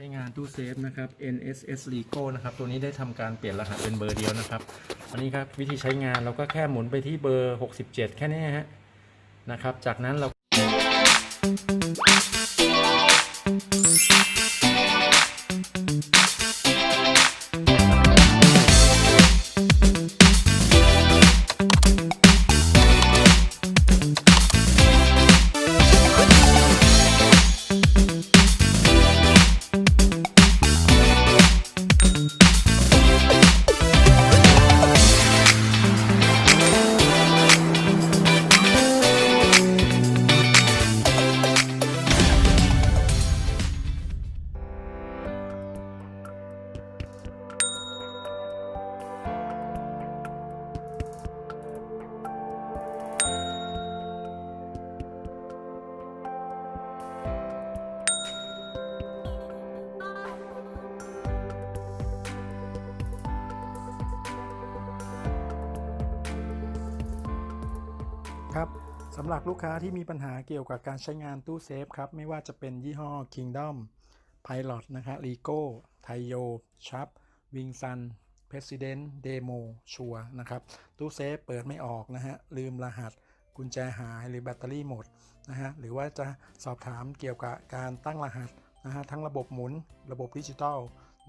ช้งานตู้เซฟนะครับ NSS Lego นะครับ ตัวนี้ได้ทำการเปลี่ยนรหัสเป็นเบอร์เดียวนะครับอันนี้ครับวิธีใช้งานเราก็แค่หมุนไปที่เบอร์ 67 แค่นี้ฮะนะครับ จากนั้นเรา ครับสำหรับลูกค้าที่มีปัญหาเกี่ยวกับการใช้งานตู้เซฟครับ ไม่ว่าจะเป็นยี่ห้อ Kingdom Pilot นะครับ Lego Taiyo Sharp Wing Sun President Demo ชัวนะครับ ตู้เซฟเปิดไม่ออกนะฮะ ลืมรหัสกุญแจหายหรือแบตเตอรี่หมดนะฮะ หรือว่าจะสอบถามเกี่ยวกับการตั้งรหัสนะฮะ ทั้งระบบหมุนระบบดิจิตอล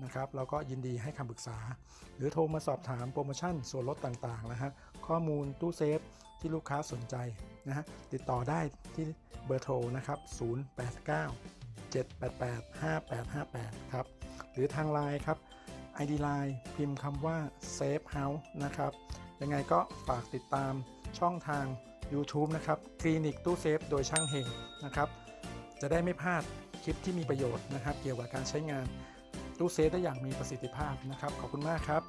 นะครับแล้วก็ยินดีให้คำปรึกษา หรือโทรมาสอบถามโปรโมชั่นส่วนลดต่างๆนะฮะข้อมูลตู้เซฟที่ลูกค้าสนใจนะฮะติดต่อได้ที่เบอร์โทรนะครับ 089 788 5858 ครับ หรือทางไลน์ครับ ID Line พิมพ์คำว่า Safe House นะครับ ยังไงก็ฝากติดตามช่องทาง YouTube นะครับคลินิกตู้เซฟโดยช่างเฮงนะครับ จะได้ไม่พลาดคลิปที่มีประโยชน์นะครับ เกี่ยวกับการใช้งาน ตู้เซฟได้อย่างมีประสิทธิภาพนะครับ ขอบคุณมากครับ